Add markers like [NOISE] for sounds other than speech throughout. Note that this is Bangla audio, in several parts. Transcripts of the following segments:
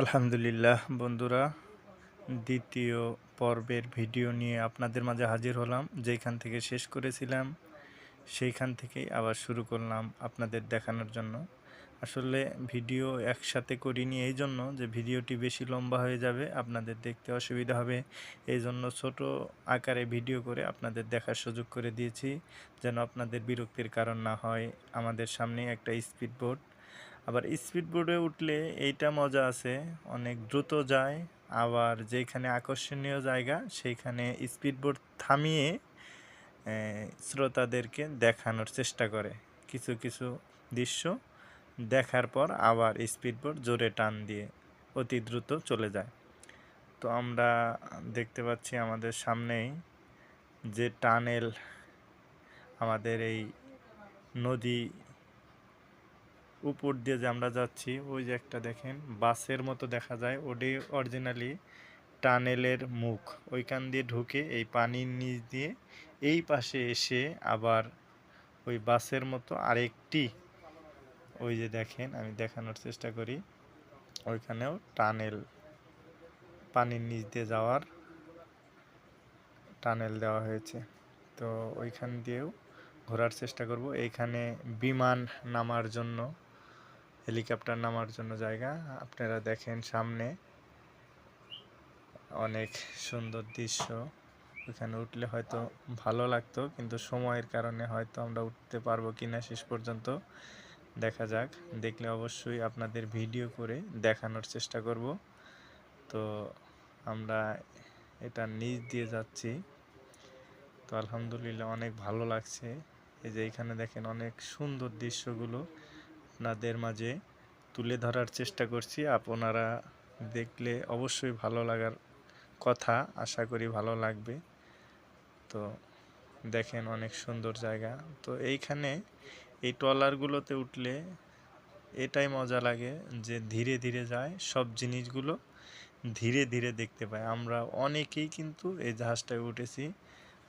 আলহামদুলিল্লাহ বন্ধুরা, দ্বিতীয় পর্বের ভিডিও নিয়ে আপনাদের মাঝে হাজির হলাম। যেখান থেকে শেষ করেছিলাম, সেইখান থেকেই আবার শুরু করলাম আপনাদের দেখানোর জন্য। আসলে ভিডিও একসাথে করিনি এই জন্য যে ভিডিওটি বেশি লম্বা হয়ে যাবে, আপনাদের দেখতে অসুবিধা হবে। এই জন্য ছোট আকারে ভিডিও করে আপনাদের দেখার সুযোগ করে দিয়েছি, যেন আপনাদের বিরক্তির কারণ না হয়। আমাদের সামনে একটা স্পিড বোট আবার স্পিড বোর্ডে উঠলে এইটা মজা আছে, অনেক দ্রুত যায়, আবার যেখানে আকর্ষণীয় জায়গা সেইখানে স্পিড বোর্ড থামিয়ে শ্রোতাদেরকে দেখানোর চেষ্টা করে। কিছু কিছু দৃশ্য দেখার পর আবার স্পিড বোর্ড জোরে টান দিয়ে অতি দ্রুত চলে যায়। তো আমরা দেখতে পাচ্ছি আমাদের সামনেই যে টানেল আমাদের এই নদী উপর দিয়ে যে আমরা যাচ্ছি, ওই যে একটা দেখেন, বাসের মতো দেখা যায়। ওটি অরিজিনালি টানেলের মুখ। ওইখান দিয়ে ঢুকে এই পানির নিচ দিয়ে এই পাশে এসে আবার ওই বাসের মতো আরেকটি, ওই যে দেখেন, আমি দেখানোর চেষ্টা করি, ওইখানেও টানেল, পানির নিচ দিয়ে যাওয়ার টানেল দেওয়া হয়েছে। তো ওইখান দিয়েও ঘোরার চেষ্টা করব। এইখানে বিমান নামার জন্য হেলিকপ্টার নামার জন্য জায়গা। আপনারা দেখেন সামনে অনেক সুন্দর দৃশ্য। ওখানে উঠলে হয়তো ভালো লাগতো, কিন্তু সময়ের কারণে হয়তো আমরা উঠতে পারব কিনা শেষ পর্যন্ত দেখা যাক। দেখলে অবশ্যই আপনাদের ভিডিও করে দেখানোর চেষ্টা করব। তো আমরা এটা নিচ দিয়ে যাচ্ছি। তো আলহামদুলিল্লাহ অনেক ভালো লাগছে। এই যে এখানে দেখেন অনেক সুন্দর দৃশ্যগুলো। আপনাদের মাঝে তুলে ধরার চেষ্টা করছি। আপনারা দেখলে অবশ্যই ভালো লাগার কথা আশা করি ভালো লাগবে। তো দেখেন অনেক সুন্দর জায়গা। তো এইখানে এই ট্রলারগুলোতে উঠলে এটাই মজা লাগে যে ধীরে ধীরে যায়, সব জিনিসগুলো ধীরে ধীরে দেখতে পাই আমরা অনেকেই কিন্তু এই জাহাজটায় উঠেছি।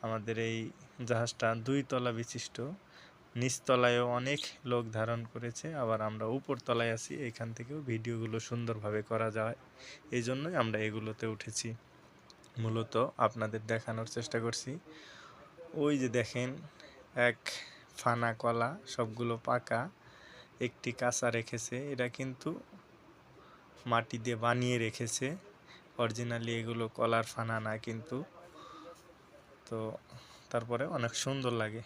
আমাদের এই জাহাজটা দুই তলা বিশিষ্ট। নিচতলায়ও অনেক লোক ধারণ করেছে, আবার আমরা উপর তলায় আছি, এখান থেকেও ভিডিওগুলো সুন্দরভাবে করা যায়। এই জন্যই আমরা এগুলোতে উঠেছি। মূলত আপনাদের দেখানোর চেষ্টা করছি। ওই যে দেখেন, এক ফানা কলা, সবগুলো পাকা, একটি কাঁচা রেখেছে। এটা কিন্তু মাটি দিয়ে বানিয়ে রেখেছে। অরিজিনালি এগুলো কলার ফানা না কিন্তু। তো তারপরে অনেক সুন্দর লাগে।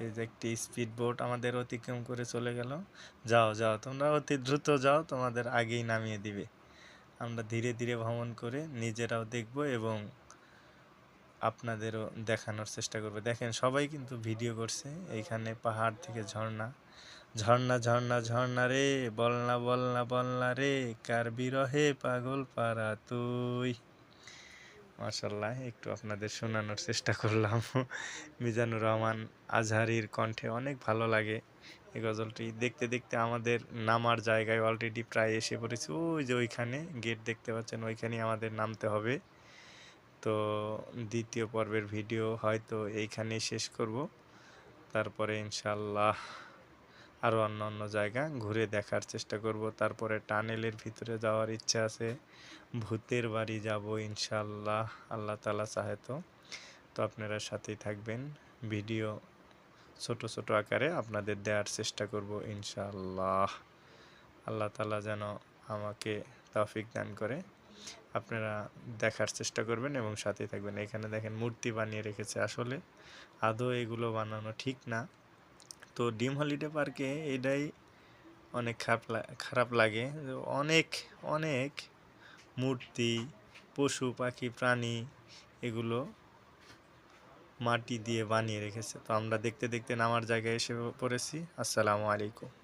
এই যে একটি স্পিড বোট আমাদের অতিক্রম করে চলে গেল। যাও যাও, তোমরা অতি দ্রুত যাও, তোমাদের আগেই নামিয়ে দিবে। আমরা ধীরে ধীরে ভ্রমণ করে নিজেরাও দেখব এবং আপনাদেরও দেখানোর চেষ্টা করব। দেখেন, সবাই কিন্তু ভিডিও করছে, এইখানে পাহাড় থেকে ঝর্ণা। ঝর্ণা ঝর্ণা ঝর্ণা রে বলনা বলনা বলনা রে, কার বিরহে পাগল পারা তুই? মাসাল্লাহ একটু আপনাদের শোনানোর চেষ্টা করলাম। [LAUGHS] মিজানুর রহমান আজহারির কণ্ঠে অনেক ভালো লাগে। এই গজলটি দেখতে দেখতে আমাদের নামার জায়গায় অলরেডি প্রায় এসে পড়েছে। ওই যে ওইখানে গেট দেখতে পাচ্ছেন, ওইখানেই আমাদের নামতে হবে। তো দ্বিতীয় পর্বের ভিডিও হয়তো এইখানেই শেষ করব। তারপরে ইনশাল্লাহ আরও অন্য অন্য জায়গা ঘুরে দেখার চেষ্টা করব। তারপরে টানেলের ভিতরে যাওয়ার ইচ্ছা আছে। ভূতের বাড়ি যাব ইনশাল্লাহ আল্লাহ তালা চাহে তো। তো আপনারা সাথেই থাকবেন। ভিডিও ছোট ছোট আকারে আপনাদের দেওয়ার চেষ্টা করব ইনশাল্লাহ আল্লাহ তালা যেন আমাকে তৌফিক দান করে। আপনারা দেখার চেষ্টা করবেন এবং সাথেই থাকবেন। এখানে দেখেন মূর্তি বানিয়ে রেখেছে আসলে। আদৌ এগুলো বানানো ঠিক না। তো ডিম হলিডে পার্কে এটাই অনেক খারাপ খারাপ লাগে। অনেক অনেক মূর্তি, পশু, পাখি, প্রাণী এগুলো মাটি দিয়ে বানিয়ে রেখেছে। তো আমরা দেখতে দেখতে নামার জায়গায় এসে পড়েছি। আসসালামু আলাইকুম।